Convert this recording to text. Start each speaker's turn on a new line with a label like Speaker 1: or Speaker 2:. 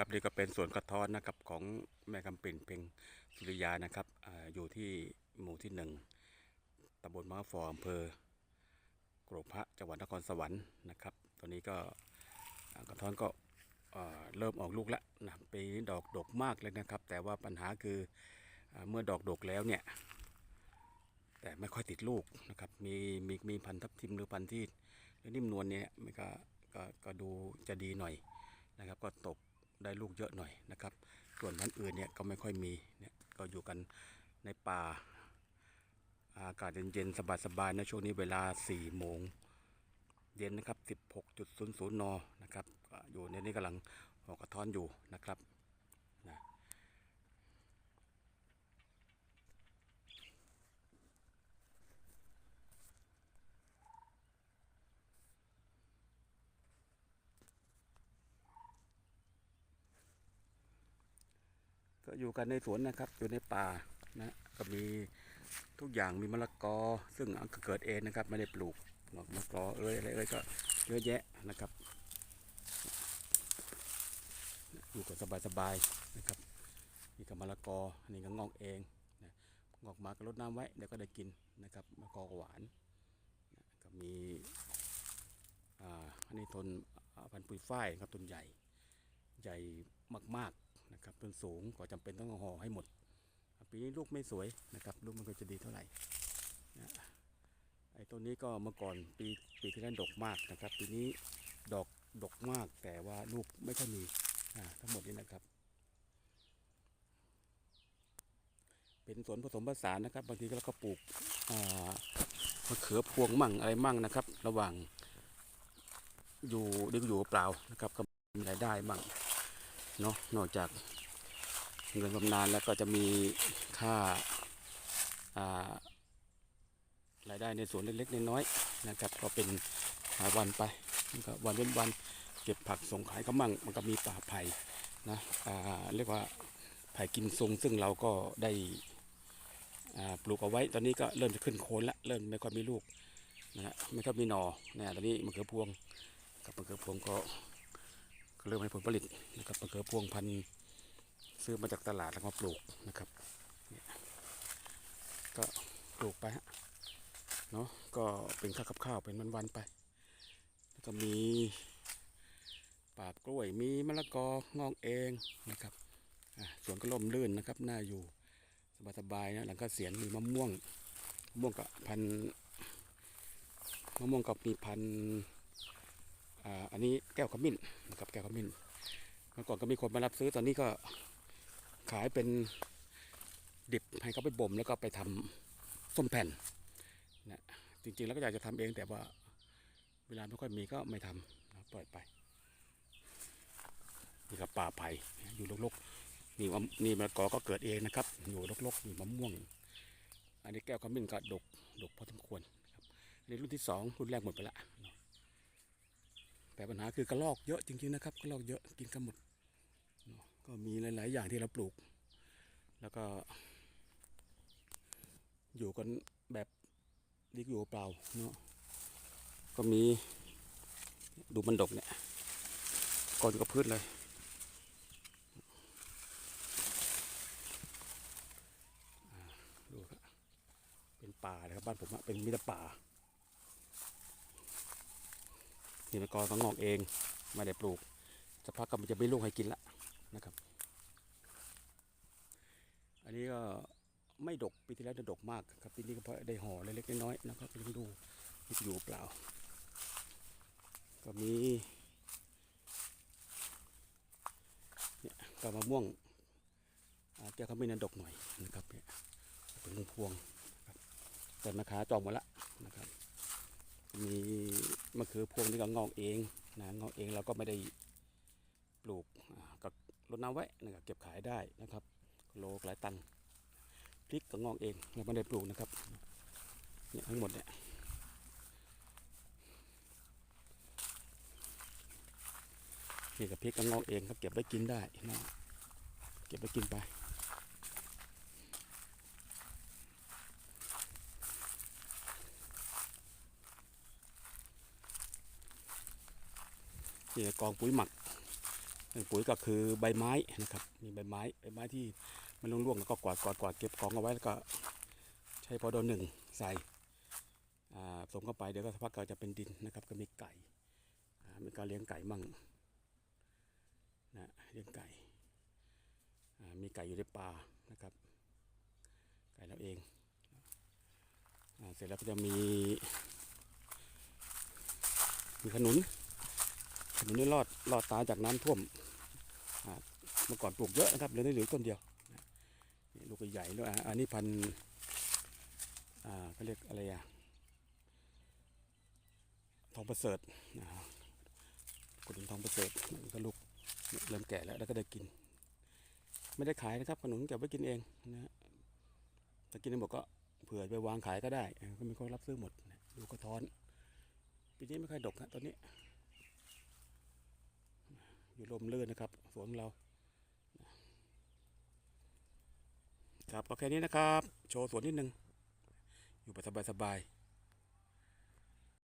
Speaker 1: ครับนี่ก็เป็นสวนกระท้อนนะครับของแม่คำปิ่นเพ็งสุริยานะครับออยู่ที่หมู่ที่หนึ่งตำบลมะฟออำเภอกรกพระจังหวัดนครสวรรค์นะครับ ตอนนี้ก็กระท้อนก็อ่าเริ่มออกลูกแล้วนะปีนี้ดอกดกมากเลยนะครับ แต่ว่าปัญหาคืออเมื่อดอกดกแล้วเนี่ย แต่ไม่ค่อยติดลูกนะครับ มีมีมีพันธุ์ทับทิมหรือพันธุ์ที่นิ่มนวลเนี่ยมันก็ก็ก็ดูจะดีหน่อยนะครับ ก็ตก ได้ลูกเยอะหน่อยนะครับ ส่วนพันธุ์อื่นเนี่ยก็ไม่ค่อยมีเนี่ยก็อยู่กันในป่า อากาศเย็นๆ สบายๆนะช่วงนี้เวลา4โมงเย็นนะครับ 16.00 น นะครับ อยู่ในนี้กำลังออกกระท้อนอยู่นะครับ ก็อยู่กันในสวนนะครับ อยู่ในป่านะก็มีทุกอย่างมีมะละกอ ซึ่งเกิดเองนะครับ ไม่ได้ปลูกหอกมะละกอเอ้ยอะไรเอ้ยก็เยอะแยะนะครับอยู่กันสบายๆนะครับนี่ก็มะละกออันนี้ก็งอกเองนะงอกมาก็รดน้ำไว้เดี๋ยวก็ได้กินนะครับมะละกอหวานนะก็มีอ่าอันนี้ทนพันธุ์ปุยฝ้ายครับต้นใหญ่ใหญ่มากๆ นะครับต้นสูงก็จำเป็นต้องห่อให้หมด ปีนี้ลูกไม่สวยนะครับ ลูกมันก็จะดีเท่าไหร่นะไอ้ต้นนี้ก็เมื่อก่อนปีปีที่แล้วดกมากนะครับ ปีนี้ดอกดกมากแต่ว่าลูกไม่ค่อยมีทั้งหมดนี้นะครับ เป็นสวนผสมผสานนะครับ บางทีเราก็ปลูกมะเขือพวงมั่งอะไรมั่งนะครับ ระหว่างอยู่หรืออยู่เปล่านะครับก็มีรายได้มั่ง เนาะนอกจากเงินบำนาญแล้วก็จะมีค่าอารายได้ในสวนเล็กๆน้อยๆนะครับ ก็เป็นหาวันไปก็วันเว้นวันเก็บผักส่งขายก็มั่งมันก็มีป่าไผ่นะเรียกว่าไผ่กิมซุงซึ่งเราก็ได้ปลูกเอาไว้ ตอนนี้ก็เริ่มจะขึ้นโคนละเริ่มไม่ค่อยมีลูกนะฮะไม่ค่อยมีหนอนะตอนนี้มะเขือพวงกับมะเขือพวงก็ เริ่มให้ผลผลิตนะครับมะเขือพวงพันธุ์ซื้อมาจากตลาดแล้วมาปลูกนะครับ ก็ปลูกไปฮะเนาะก็เป็นข้าวกับข้าวเป็นวันๆไป แล้วก็มีป่ากล้วยมีมะละกองอกเองนะครับสวนก็ล่มลื่นนะครับน่าอยู่สบายๆนะหลังก็เสียนมีมะม่วงมะม่วงกับพันมะม่วงกับมีพันธุ์ อันนี้แก้วขมิ้นนะครับแก้วขมิ้นเมื่อก่อนก็มีคนมารับซื้อตอนนี้ก็ขายเป็นดิบให้เขาไปบ่มแล้วก็ไปทำส้มแผ่นนะจริงๆแล้วก็อยากจะทำเองแต่ว่าเวลาไม่ค่อยมีก็ไม่ทำนะปล่อยไปนี่ครับป่าไผ่อยู่รกๆนี่ว่านี่มะกอก็เกิดเองนะครับ อยู่รกๆนี่มะม่วง อันนี้แก้วขมิ้นก็ดกดกพอสมควรครับอันนี้รุ่นที่สองรุ่นแรกหมดไปละ แต่ปัญหาคือกระลอกเยอะจริงๆนะครับกระลอกเยอะกินกันหมดเนาะก็มีหลาย ๆ อย่างที่เราปลูก แล้วก็ อยู่กันแบบดีกอยู่เปล่าเนาะก็มีดูมันดกเนี่ยก่อนกับพืชเลย ดูครับเป็นป่าเลยครับบ้านผมเป็นมิตรป่า นี่มะกอก็งอกเองไม่ได้ปลูกสักพักก็มันจะไม่ลูกให้กินละนะครับ อันนี้ก็ไม่ดกปีที่แล้วจะดกมากครับปีนี้ก็พอได้ห่อเล็กๆน้อยๆนะครับยังดูที่อยู่เปล่า ก็มีเนี่ยก็มะม่วงแก้วขมิ้นนั้นดกหน่อยนะครับเนี่ยเป็นพวงนะครับแต่มะขาจองหมดละนะครับ มีมะเขือพวงนี่ก็งอกเองนะงอกเองเราก็ไม่ได้ปลูกอ่าก็รดน้ำไว้นะครับเก็บขายได้นะครับโลกหลายตังพริกก็งอกเองเราไม่ได้ปลูกนะครับเนี่ยทั้งหมดเนี่ยนี่กับพริกก็งอกเองครับเก็บไว้กินได้นะเก็บไว้กินไป นี่กองปุ๋ยหมักปุ๋ยก็คือใบไม้นะครับมีใบไม้ใบไม้ที่มันร่วงๆแล้วก็กวาดกวาดกวาดเก็บของเอาไว้แล้วก็ใช้พอดอหนึ่งใส่ผสมเข้าไปเดี๋ยวก็สักพักก็จะเป็นดินนะครับ ก็มีไก่มีการเลี้ยงไก่มั่งนะเลี้ยงไก่มีไก่อยู่ในป่านะครับ ไก่เราเองอเสร็จแล้วก็จะมีมีขนุน ขนุนนี่รอดรอดตายจากน้ำท่วมเมื่อก่อนปลูกเยอะนะครับเหลือได้เหลือต้นเดียวนี่ลูกใหญ่ๆแล้วยอะอันนี้พันอ่าเขาเรียกอะไรอะทองประเสริฐอ่าขนุนทองประเสริฐนี่ก็ลูกเริ่มแก่แล้วแล้วก็ได้กิน ไม่ได้ขายนะครับขนุนเก็บไว้กินเองนะฮะถ้ากินไม่หมดก็เผื่อไปวางขายก็ได้ก็มีคนรับซื้อหมดดูกระท้อนปีนี้ไม่ค่อยดกนะตอนนี้ อยู่ลมลื่นนะครับสวนของเรา ครับก็แค่นี้นะครับ โชว์สวนนิดนึง อยู่แบบสบายๆ